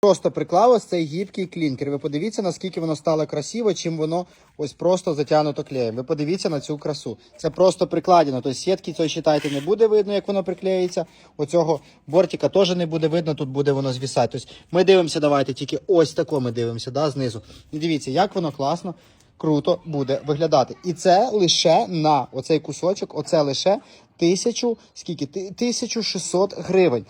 Просто приклав цей гібкий клінкер. Ви подивіться, наскільки воно стало красиво, чим воно ось просто затягнуто клеєм. Ви подивіться на цю красу. Це просто прикладено. Тобто сітки цієї, читайте, не буде видно, як воно приклеїться. Оцього бортика теж не буде видно, тут буде воно звісати. Тобто ми дивимося, давайте тільки ось тако ми дивимося, да, знизу. І дивіться, як воно класно, круто буде виглядати. І це лише на оцей кусочок, оце лише тисячу, скільки? Ти- 1600 гривень.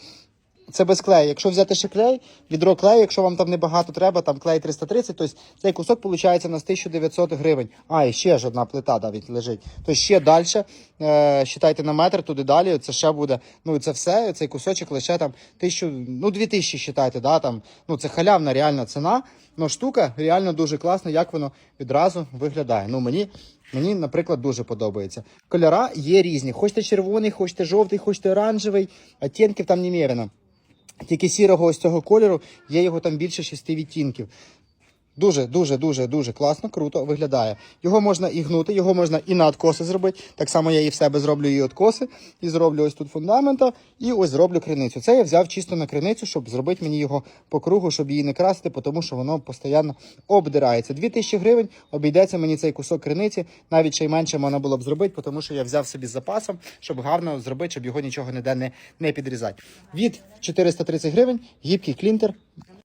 Це без клею. Якщо взяти ще клей, відро клею, якщо вам там небагато треба, там клей 330, то цей кусок виходить на 1900 гривень. А, і ще ж одна плита навіть лежить. То ще далі, е, считайте на метр, туди далі, це ще буде, ну це все, цей кусочок лише там 1000, ну 2000 считайте, да, там, ну це халявна реальна ціна, но штука реально дуже класна, як воно відразу виглядає. Ну мені Мені, наприклад, дуже подобається. Кольора є різні. Хочете червоний, хочете жовтий, хочете оранжевий, оттінків там немерено. Тільки сірого ось цього кольору є його там більше шести відтінків. Дуже, дуже, дуже, дуже класно, круто виглядає. Його можна і гнути, його можна і на откоси зробити. Так само я і в себе зроблю і откоси, і зроблю ось тут фундамента, і ось зроблю криницю. Це я взяв чисто на криницю, щоб зробити мені його по кругу, щоб її не красити, тому що воно постійно обдирається. 2000 гривень обійдеться мені цей кусок криниці, навіть ще й менше можна було б зробити, тому що я взяв собі з запасом, щоб гарно зробити, щоб його нічого ніде не, не підрізати. Від 430 гривень гібкий клінтер